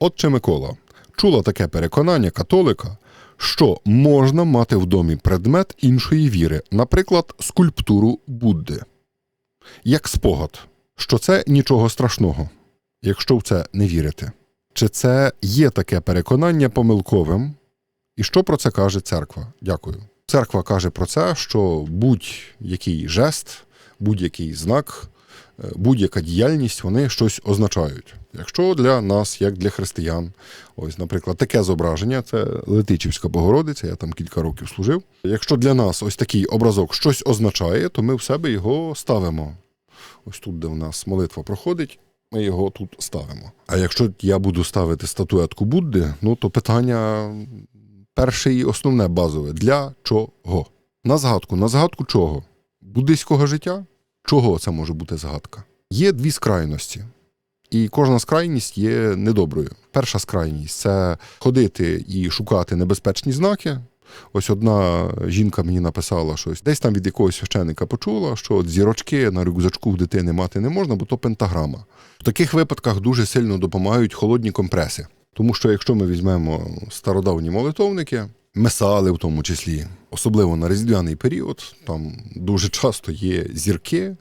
Отче Микола, чула таке переконання католика, що можна мати в домі предмет іншої віри, наприклад, скульптуру Будди. Як спогад, що це нічого страшного, якщо в це не вірити. Чи це є таке переконання помилковим? І що про це каже церква? Дякую. Церква каже про це, що будь-який жест, будь-який знак, будь-яка діяльність вони щось означають. Якщо для нас, як для християн, ось, наприклад, таке зображення це Летичівська Богородиця, я там кілька років служив. Якщо для нас ось такий образок щось означає, то ми в себе його ставимо. Ось тут, де в нас молитва проходить, ми його тут ставимо. А якщо я буду ставити статуетку Будди, ну то питання перше і основне базове для чого? На згадку, на згадку чого? Буддийського життя? Чого це може бути згадка? Є дві скрайності. І кожна скрайність є недоброю. Перша скрайність це ходити і шукати небезпечні знаки. Ось одна жінка мені написала щось, десь там від якогось священика почула, що от зірочки на рюкзачку в дитини мати не можна, бо то пентаграма. В таких випадках дуже сильно допомагають холодні компреси. Тому що якщо ми візьмемо стародавні молитовники, месали в тому числі, особливо на різдвяний період, там дуже часто є зірки,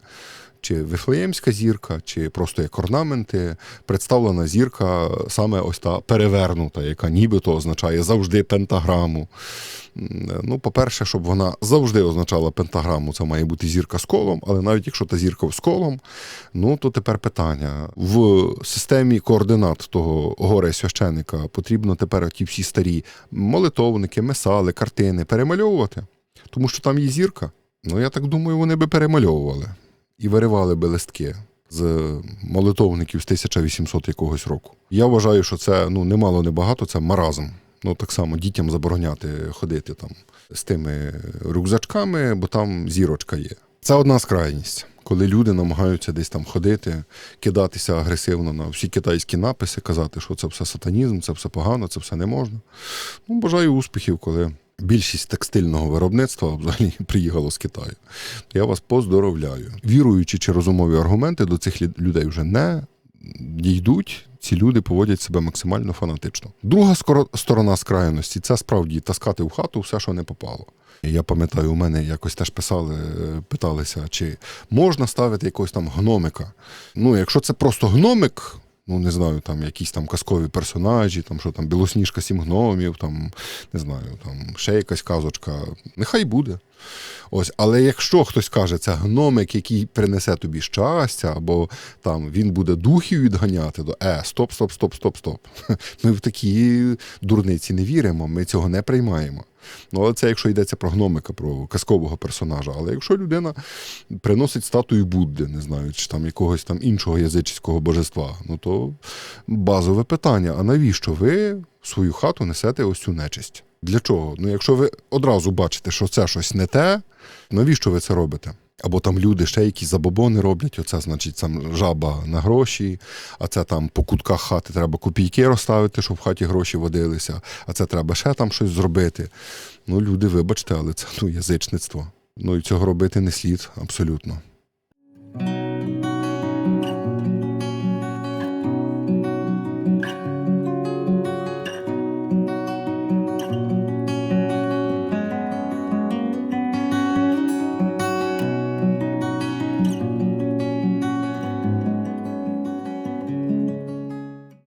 чи Вифлеємська зірка, чи просто як орнаменти, представлена зірка саме ось та перевернута, яка нібито означає завжди пентаграму. Ну, по-перше, щоб вона завжди означала пентаграму, це має бути зірка з колом, але навіть якщо та зірка з колом, ну то тепер питання. В системі координат того горе священика потрібно тепер ті всі старі молитовники, месали, картини перемальовувати, тому що там є зірка. Ну, я так думаю, вони би перемальовували і виривали би листки з молитовників з 1800 якогось року. Я вважаю, що це ну немало небагато, це маразм. Ну так само дітям забороняти ходити там з тими рюкзачками, бо там зірочка є. Це одна з крайність, коли люди намагаються десь там ходити, кидатися агресивно на всі китайські написи, казати, що це все сатанізм, це все погано, це все не можна. Ну, бажаю успіхів, коли більшість текстильного виробництва взагалі приїхало з Китаю. Я вас поздоровляю. Віруючи чи розумові аргументи до цих лю- людей вже не дійдуть. Ці люди поводять себе максимально фанатично. Друга сторона скрайності це справді таскати в хату все, що не попало. Я пам'ятаю, у мене якось теж писали, питалися, чи можна ставити якогось там гномика. Ну, якщо це просто гномик, ну не знаю, там якісь там казкові персонажі, там що там білосніжка сім гномів, там не знаю, там ще якась казочка, нехай буде. Ось, але якщо хтось каже, це гномик, який принесе тобі щастя, або там він буде духів відганяти, то е, стоп, стоп, стоп, стоп, стоп. Ми в такі дурниці не віримо, ми цього не приймаємо. Ну, але це якщо йдеться про гномика, про казкового персонажа. Але якщо людина приносить статую Будди, не знаю, чи там якогось там іншого язичського божества, ну то базове питання: а навіщо ви в свою хату несете ось цю нечисть? Для чого? Ну, якщо ви одразу бачите, що це щось не те, навіщо ви це робите? Або там люди ще якісь забобони роблять, оце значить там жаба на гроші, а це там по кутках хати треба копійки розставити, щоб в хаті гроші водилися, а це треба ще там щось зробити. Ну, люди, вибачте, але це ну, язичництво. Ну і цього робити не слід абсолютно.